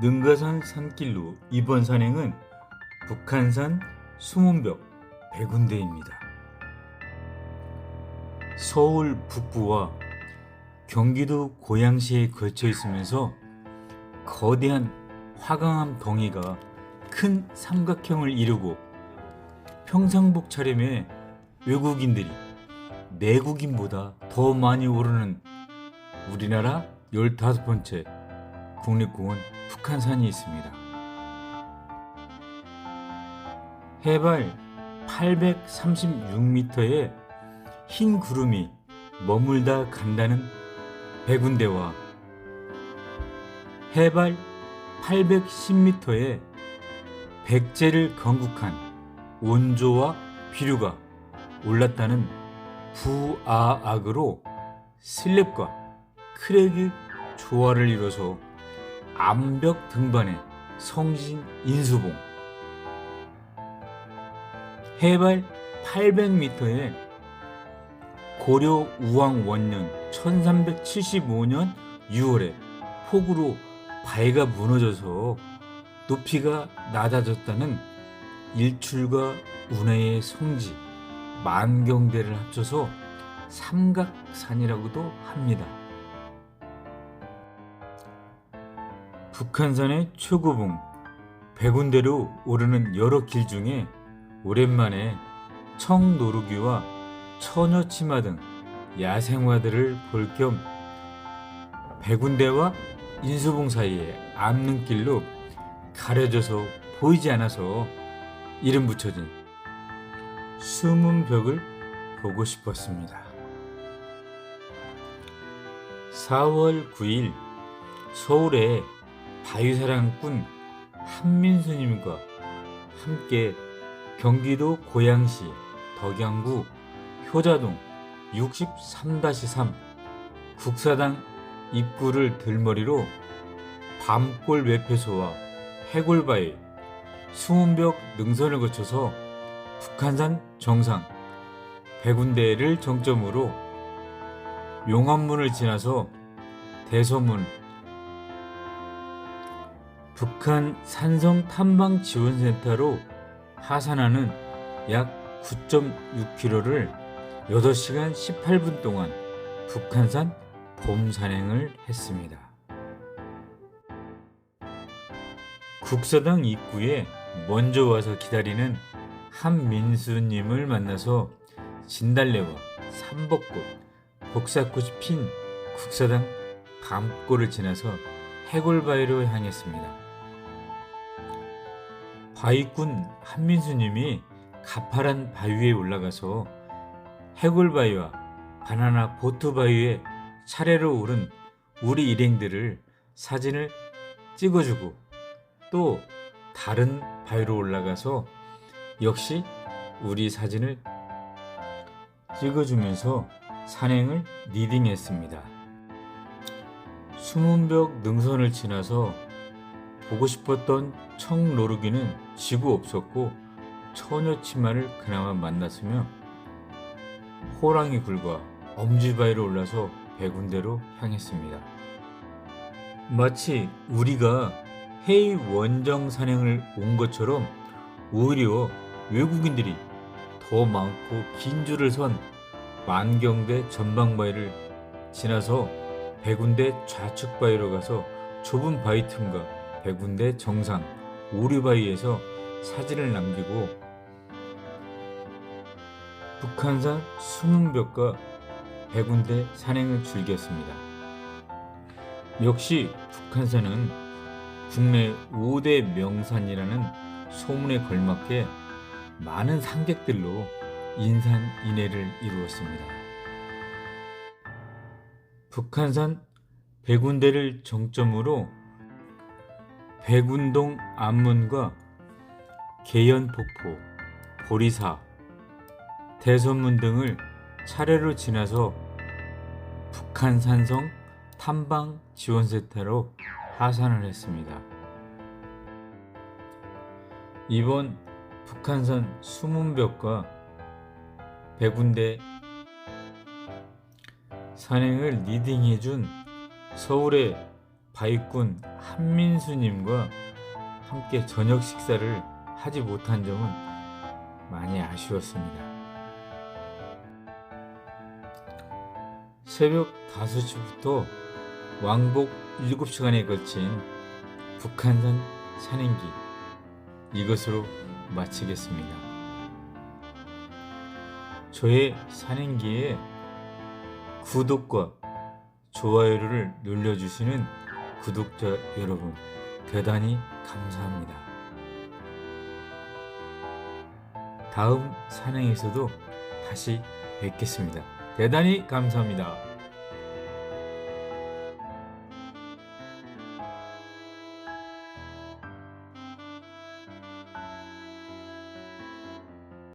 능가산 산길로 이번 산행은 북한산 수문벽 백운대입니다. 서울 북부와 경기도 고양시에 걸쳐 있으면서 거대한 화강암 덩이가 큰 삼각형을 이루고 평상복 차림의 외국인들이 내국인보다 더 많이 오르는 우리나라 15번째 국립공원 북한산이 있습니다. 해발 836m의 흰 구름이 머물다 간다는 백운대와 해발 810m의 백제를 건국한 원조와 비류가 올랐다는 부아악으로 슬랩과 크랙이 조화를 이뤄서 암벽 등반의 성신 인수봉 해발 800m의 고려 우왕 원년 1375년 6월에 폭우로 바위가 무너져서 높이가 낮아졌다는 일출과 운해의 성지 만경대를 합쳐서 삼각산이라고도 합니다. 북한산의 최고봉 백운대로 오르는 여러 길 중에 오랜만에 청노루귀와 처녀치마 등 야생화들을 볼 겸 백운대와 인수봉 사이에 암릉길로 가려져서 보이지 않아서 이름 붙여진 숨은 벽을 보고 싶었습니다. 4월 9일 서울에 바위사랑꾼 한민수님과 함께 경기도 고양시 덕양구 효자동 63-3 국사당 입구를 들머리로 밤골 매표소와 해골바위 수문벽 능선을 거쳐서 북한산 정상 백운대를 정점으로 용암문을 지나서 대서문 북한 산성 탐방 지원센터로 하산하는 약 9.6km를 8시간 18분 동안 북한산 봄 산행을 했습니다. 국사당 입구에 먼저 와서 기다리는 한민수님을 만나서 진달래와 삼벚꽃, 복사꽃이 핀 국사당 밤골을 지나서 해골바위로 향했습니다. 바위꾼 한민수님이 가파른 바위에 올라가서 해골바위와 바나나 보트바위에 차례로 오른 우리 일행들을 사진을 찍어주고 또 다른 바위로 올라가서 역시 우리 사진을 찍어주면서 산행을 리딩했습니다. 수문벽 능선을 지나서 보고 싶었던 청노루기는 지구 없었고 처녀치마를 그나마 만났으며 호랑이 굴과 엄지바위로 올라서 백운대로 향했습니다. 마치 우리가 해외 원정 산행을 온 것처럼 오히려 외국인들이 더 많고 긴 줄을 선 만경대 전방바위를 지나서 백운대 좌측 바위로 가서 좁은 바위 틈과 백운대 정상 오류바위에서 사진을 남기고 북한산 수능벽과 백운대 산행을 즐겼습니다. 역시 북한산은 국내 5대 명산이라는 소문에 걸맞게 많은 상객들로 인산인해를 이루었습니다. 북한산 백운대를 정점으로 백운동 암문과 계연폭포, 보리사, 대선문 등을 차례로 지나서 북한산성 탐방 지원센터로 하산을 했습니다. 이번 북한산 수문벽과 백운대 산행을 리딩해준 서울의 바위꾼 한민수님과 함께 저녁 식사를 하지 못한 점은 많이 아쉬웠습니다. 새벽 5시부터 왕복 7시간에 걸친 북한산 산행기 이것으로 마치겠습니다. 저의 산행기에 구독과 좋아요를 눌러주시는 구독자 여러분 대단히 감사합니다. 다음 산행에서도 다시 뵙겠습니다. 대단히 감사합니다.